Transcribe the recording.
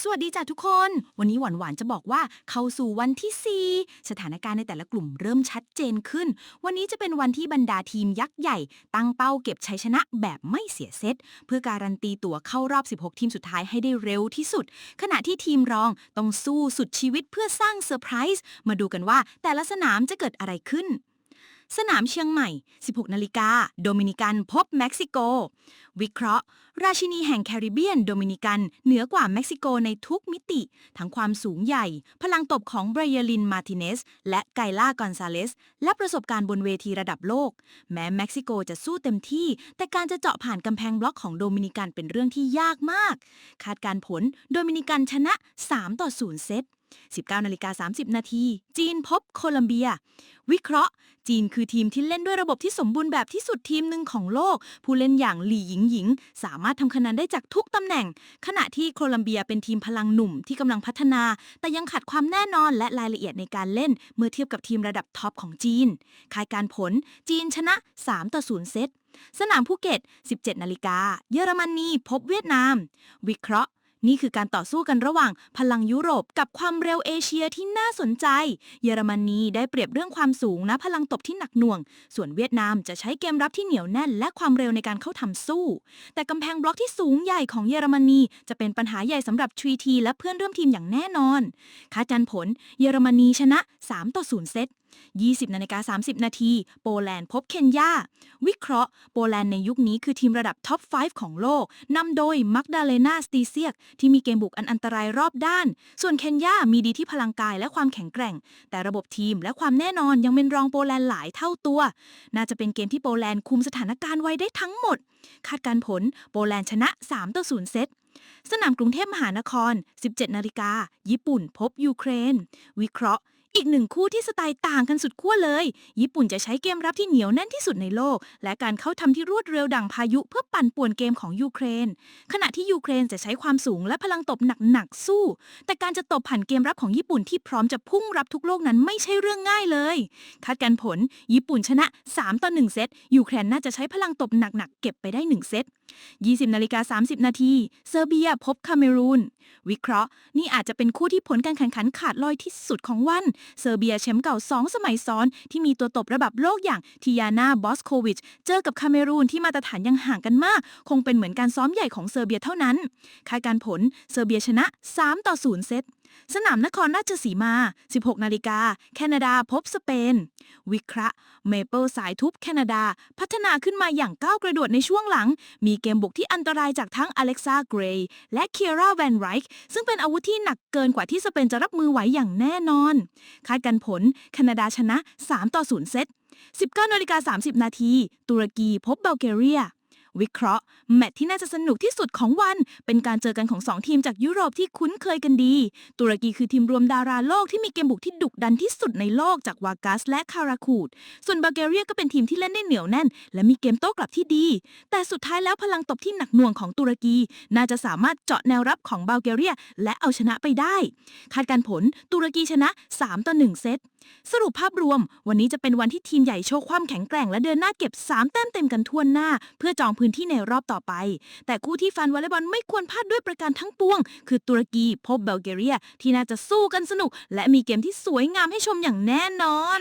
สวัสดีจ้ะทุกคน วันนี้หวานหวานจะบอกว่าเข้าสู่วันที่ 4 สถานการณ์ในแต่ละกลุ่มเริ่มชัดเจนขึ้น วันนี้จะเป็นวันที่บรรดาทีมยักษ์ใหญ่ ตั้งเป้าเก็บชัยชนะแบบไม่เสียเซต เพื่อการันตีตั๋วเข้ารอบ 16 ทีมสุดท้ายให้ได้เร็วที่สุด ขณะที่ทีมรองต้องสู้สุดชีวิตเพื่อสร้างเซอร์ไพรส์มาดูกันว่าแต่ละสนามจะเกิดอะไรขึ้น สนามเชียงใหม่ 16 นาฬิกา โดมินิกันพบเม็กซิโก วิเคราะห์ ราชินีแห่งแคริบเบียน โดมินิกัน เหนือกว่าเม็กซิโกในทุกมิติ ทั้งความสูงใหญ่ พลังตบของไบรยลิน มาติเนส และไกล่ากอนซาเลส และประสบการณ์บนเวทีระดับโลก แม้เม็กซิโกจะสู้เต็มที่ แต่การจะเจาะผ่านกำแพงบล็อกของโดมินิกันเป็นเรื่องที่ยากมาก คาดการผล โดมินิกันชนะ 3 ต่อ 0 เซต 19นาฬิกา30 นาที จีนพบโคลัมเบีย วิเคราะห์ จีนคือทีมที่เล่นด้วยระบบที่สมบูรณ์แบบที่สุดทีมหนึ่งของโลก ผู้เล่นอย่างหลี่หญิงหญิง สามารถทำคะแนนได้จากทุกตำแหน่ง ขณะที่โคลัมเบียเป็นทีมพลังหนุ่มที่กำลังพัฒนา แต่ยังขัดความแน่นอนและรายละเอียดในการเล่น เมื่อเทียบกับทีมระดับท็อปของจีนคายการผล จีนชนะ 3 ต่อ 0 เซตสนามภูเก็ต 17 นาฬิกา เยอรมนีพบเวียดนาม วิเคราะห์ นี่คือการต่อสู้กันระหว่างพลังยุโรปกับความเร็วเอเชียที่น่าสนใจ เยอรมนีได้เปรียบเรื่องความสูงนะพลังตบที่หนักหน่วง ส่วนเวียดนามจะใช้เกมรับที่เหนียวแน่น และความเร็วในการเข้าทำสู้ แต่กำแพงบล็อกที่สูงใหญ่ของเยอรมนีจะเป็นปัญหาใหญ่สำหรับทรีทีและเพื่อนร่วมทีมอย่างแน่นอนคาดการผลเยอรมนีชนะ 3 ต่อ 0 เซต 20นาฬิกา30 นาทีโปแลนด์พบเคนยา วิเคราะห์โปแลนด์ในยุคนี้คือทีมระดับท็อป 5 ของโลกนำโดยมักดาเลนาสตีเซียก ที่มีเกมบุกอันอันตรายรอบด้าน ส่วนเคนยา มีดีที่พลังกายและความแข็งแกร่ง แต่ระบบทีมและความแน่นอนยังเป็นรองโปแลนด์หลายเท่าตัว น่าจะเป็นเกมที่โปแลนด์คุมสถานการณ์ไว้ได้ทั้งหมด คาดการผลโปแลนด์ชนะ3ต่อ0เซตสนามกรุงเทพมหานคร 17 นาฬิกา ญี่ปุ่นพบยูเครน วิเคราะห์ อีกหนึ่งคู่ที่สไตล์ต่างกันสุดขั้วเลย ญี่ปุ่นจะใช้เกมรับที่เหนียวแน่นที่สุดในโลก และการเข้าทำที่รวดเร็วดังพายุเพื่อปั่นป่วนเกมของยูเครน ขณะที่ยูเครนจะใช้ความสูงและพลังตบหนักๆสู้ แต่การจะตบผ่านเกมรับของญี่ปุ่นที่พร้อมจะพุ่งรับทุกโลกนั้นไม่ใช่เรื่องง่ายเลยคาดการผล ญี่ปุ่นชนะ 3 ต่อ 1 เซตยูเครนน่าจะใช้พลังตบหนักๆเก็บไปได้ 1 เซต 20นาฬิกา30 นาทีเซอร์เบียพบคาเมรูน วิเคราะห์ นี่อาจจะเป็นคู่ที่ผลการแข่งขันขาดลอยที่สุดของวัน เซอร์เบียแชมป์เก่า 2 สมัยซ้อน ที่มีตัวตบระดับโลกอย่างทิยานาบอสโควิช เจอกับคาเมรูนที่มาตรฐานยังห่างกันมาก คงเป็นเหมือนการซ้อมใหญ่ของเซอร์เบียเท่านั้น คาดการ์ผลเซอร์เบียชนะ 3 ต่อ 0 เซตสนามนครราชสีมา 16 นาฬิกา แคนาดาพบสเปน วิเคราะห์ เมเปิลสายทุบแคนาดา พัฒนาขึ้นมาอย่างก้าวกระโดดในช่วงหลัง มีเกมบุกที่อันตรายจากทั้งอเล็กซาเกรย์และเคียร่าแวนไรค์ซึ่งเป็นอาวุธที่หนักเกินกว่าที่สเปนจะรับมือไหวอย่างแน่นอน คาดกันผล แคนาดาชนะ 3 ต่อ 0 เซต19นาฬิกา30 นาที ตุรกีพบเบลเกเรีย วิเคราะห์ แมตช์ที่น่าจะสนุกที่สุดของวัน เป็นการเจอกันของ 2 ทีมจากยุโรปที่คุ้นเคยกันดี ตุรกีคือทีมรวมดาราโลกที่มีเกมบุกที่ดุดันที่สุดในโลกจากวากัสและคาราคูด ส่วนบัลแกเรียก็เป็นทีมที่เล่นได้เหนียวแน่น และมีเกมโต้กลับที่ดี แต่สุดท้ายแล้วพลังตบที่หนักหน่วงของตุรกี น่าจะสามารถเจาะแนวรับของบัลแกเรีย และเอาชนะไปได้ คาดการณ์ผลตุรกีชนะ 3 ต่อ 1 เซตสรุปภาพรวม วันนี้จะเป็นวันที่ทีมใหญ่โชว์ความแข็งแกร่งและเดินหน้าเก็บ 3 แต้มเต็มกันทั่วหน้า เพื่อจองพื้นที่ในรอบต่อไป แต่คู่ที่แฟนวอลเลย์บอลไม่ควรพลาดด้วยประการทั้งปวง คือตุรกีพบเบลเกเรีย ที่น่าจะสู้กันสนุก และมีเกมที่สวยงามให้ชมอย่างแน่นอน